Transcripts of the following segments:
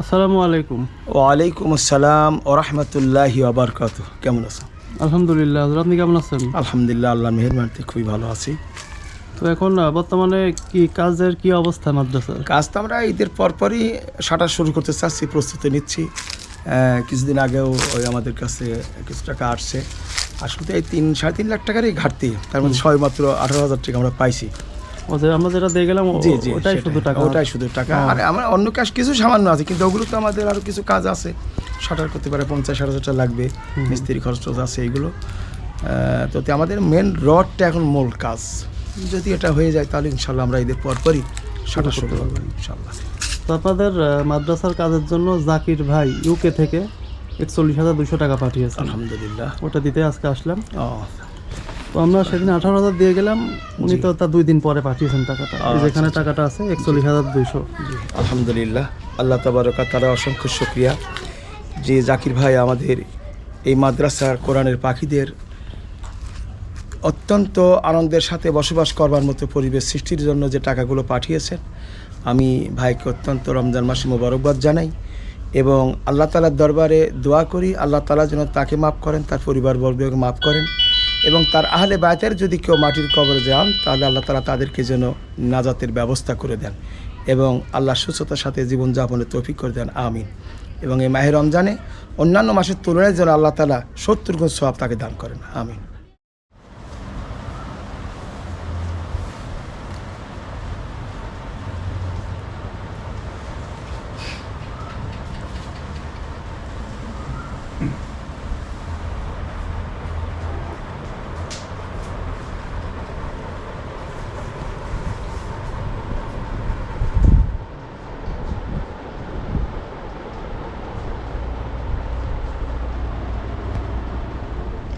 আসসালামু আলাইকুম। ওয়ালাইকুম আসসালাম ও রহমতুল্লাহি আবরকাত কেমন আছো? আলহামদুলিল্লাহ আপনি কেমন আছেন? আলহামদুলিল্লাহ আল্লাহ মেহরবানিতে খুবই ভালো আছি। তো এখন বর্তমানে কি কাজের কি অবস্থা মাদ্রাসার? কাজ তো আমরা ঈদের পরপরই সাঁটার শুরু করতে চাচ্ছি প্রস্তুতি নিচ্ছি। কিছুদিন আগেও ওই আমাদের কাছে কিছু টাকা আসছে। আসলে এই তিন সাড়ে তিন লাখ টাকারই ঘাটতি। তার মধ্যে সবাই মাত্র আঠারো হাজার টাকা আমরা পাইছি। ও যে আমরা যেটা দিয়ে গেলাম জি জি ওটাই। শুধু টাকা। ওটাই শুধু টাকা। আর আমরা অন্য কাজ কিছু সামান্য আছে কিন্তু ওগুলো তো আমাদের আরও কিছু কাজ আছে। শাটার করতে পারে পঞ্চাশ ষাট হাজার টাকা লাগবে মিস্ত্রি খরচ আছে এইগুলো তো আমাদের মেন রডটা এখন মূল কাজ। যদি এটা হয়ে যায় তাহলে ইনশাল্লাহ আমরা ঈদের পরপরই শাটার শুরু করব ইনশাল্লাহ আপনাদের মাদ্রাসার কাজের জন্য জাকির ভাই ইউকে থেকে একচল্লিশ হাজার দুশো টাকা পাঠিয়েছেন। আলহামদুলিল্লাহ। ওটা দিতে আজকে আসলাম। ও। তো আমরা সেদিন আঠারো হাজার দিয়ে গেলাম। উনি তো তার দুই দিন পরে পাঠিয়েছেন টাকাটা। আচ্ছা, যেখানে টাকাটা আছে একচল্লিশ হাজার দুইশো। আলহামদুলিল্লাহ আল্লাহ তাবারকা তারা অসংখ্য শুক্রিয়া। যে জাকির ভাই আমাদের এই মাদ্রাসার কোরআনের পাখিদের অত্যন্ত আনন্দের সাথে বসবাস করবার মতো পরিবেশ সৃষ্টির জন্য যে টাকাগুলো পাঠিয়েছেন আমি ভাইকে অত্যন্ত রমজান মাসে মোবারকবাদ জানাই এবং আল্লাহ তালার দরবারে দোয়া করি। আল্লাহ তালা যেন তাকে মাফ করেন তার পরিবার বর্গকে মাফ করেন। এবং তার আহলে বায়তের যদি কেউ মাটির কবরে যান, তাহলে আল্লাহ তালা তাদেরকে যেন নাজাতের ব্যবস্থা করে দেন এবং আল্লাহ সুস্থতার সাথে জীবনযাপনের তৌফিক করে দেন। আমিন। এবং এই মাহের রমজানে অন্যান্য মাসের তুলনায় যেন আল্লাহ তালা সত্তর গুণ সব তাকে দান করেন। আমিন।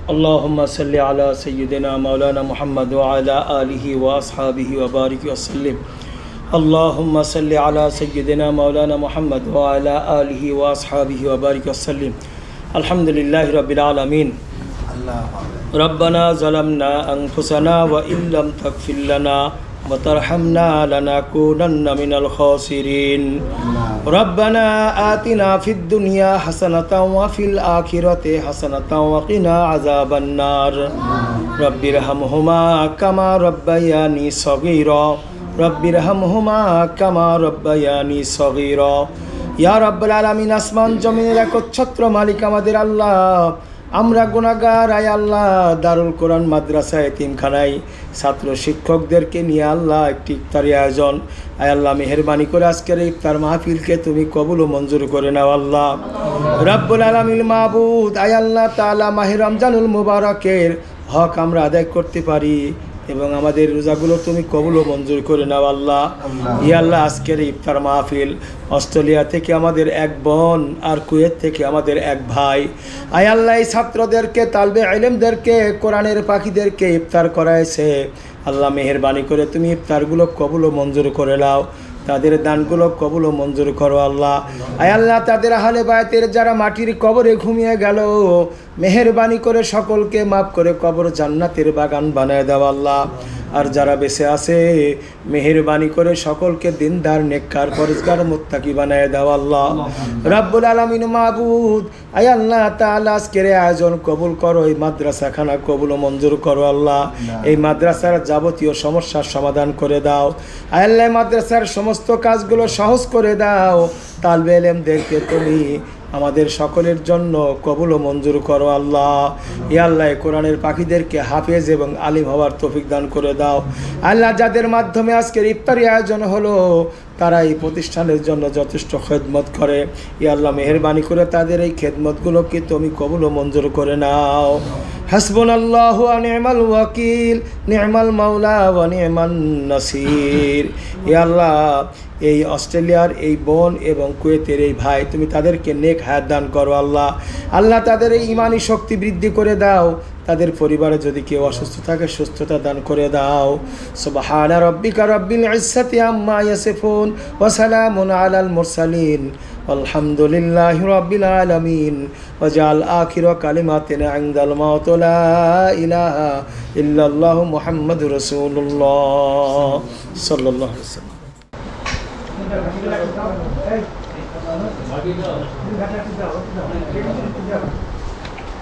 اللهم صل على سيدنا مولانا محمد وعلى آله وأصحابه وبارك وسلم. اللهم صل على سيدنا مولانا محمد وعلى آله وأصحابه وبارك وسلم. الحمد لله رب العالمين. ربنا ظلمنا أنفسنا وإن لم تغفر لنا وترحمنا لنكونن من الخاسرين ربنا آتنا في الدنيا حسنة وفي الآخرة حسنة وقنا عذاب النار رب ارحمهما كما ربياني صغيرا رب ارحمهما كما ربياني صغيرا ইয়া রব্বুল আলামিন আসমান জমিনের একচ্ছত্র মালিক আমাদের আল্লাহ আমরা গুণাগার আয় আল্লাহ, দারুল কোরআন মাদ্রাসা এতিমখানায় ছাত্র শিক্ষকদেরকে নিয়ে আল্লাহ একটি ইফতারি আয়োজন। আয় আল্লাহ, মেহরবানি করে আজকের ইফতার মাহফিলকে তুমি কবুল ও মঞ্জুর করে নাও আল্লাহ। রাব্বুল আলামিন মাহবুদ আয় আল্লাহ তালা মাহে রমজানুল মুবারকের হক আমরা আদায় করতে পারি। এবং আমাদের রোজাগুলো তুমি কবুল ও মঞ্জুর করে নাও আল্লাহ। ইয়া আল্লাহ আজকের ইফতার মাহফিল অস্ট্রেলিয়া থেকে আমাদের এক বোন আর কুয়েত থেকে আমাদের এক ভাই। আয় আল্লাহ এই ছাত্রদেরকে তালবে আইলেমদেরকে কোরআনের পাখিদেরকে ইফতার করাইছে। আল্লাহ মেহরবানি করে তুমি ইফতারগুলো কবুল ও মঞ্জুর করে নাও। তাদের দানগুলো কবুল ও মঞ্জুর করো আল্লাহ। আয় আল্লাহ তাদের হালে বায়তের যারা মাটির কবরে ঘুমিয়ে গেল মেহরবানি করে সকলকে মাফ করে কবর জান্নাতের বাগান বানায় দাও আল্লাহ। আর যারা বেঁচে আছে, মেহরবানি করে সকলকে দিনদার, নেককার পরিষ্কার মুত্তাকি বানায় দাও আল্লাহ। রাব্বুল আলামিন মাহবুদ আয় আল্লাহ আজকের আয়োজন কবুল করো, এই মাদ্রাসাখানা কবুল ও মঞ্জুর করো আল্লাহ। এই মাদ্রাসার যাবতীয় সমস্যার সমাধান করে দাও। আয় আল্লাহ মাদ্রাসার সমস্ত কাজগুলো সহজ করে দাও। তালবে এলেমদেরকে তুমি আমাদের সকলের জন্য কবুল ও মঞ্জুর করো আল্লাহ। ই আল্লাহ কোরআনের পাখিদেরকে হাফেজ এবং আলিম হওয়ার তফিক দান করে দাও। আল্লাহ, যাদের মাধ্যমে আজকের ইফতারি আয়োজন হলো, তারা এই প্রতিষ্ঠানের জন্য যথেষ্ট খেদমত করে। ই আল্লাহ, মেহরবানি করে তাদের এই খেদমতগুলোকে তুমি কবুল ও মঞ্জুর করে নাও। হাসবুন আল্লাহ নিয়মাল ওয়াকিল নিয়মাল মাওলা ওয়া নিয়মান নাসির। এ আল্লাহ, এই অস্ট্রেলিয়ার এই বোন এবং কুয়েতের এই ভাই, তুমি তাদেরকে নেক হায়াত দান করো আল্লাহ। আল্লাহ তাদের এই ইমানি শক্তি বৃদ্ধি করে দাও। তাদের পরিবারে যদি কেউ অসুস্থ থাকে সুস্থতা দান করে দাও সুবহানা রব্বিকা রব্বিল ইজ্জাতি আম্মা ইয়াসিফুন ওয়া সালামুন আলাল মুরসালিন আলহামদুলিল্লাহি রব্বিল আলামিন ওয়া জাল আখির কালিমাতিনা ইনদাল মাউত লা ইলাহা ইল্লাল্লাহু মুহাম্মাদুর রাসূলুল্লাহ সাল্লাল্লাহু আলাইহি ওয়াসাল্লাম Hey,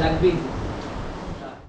লাগবে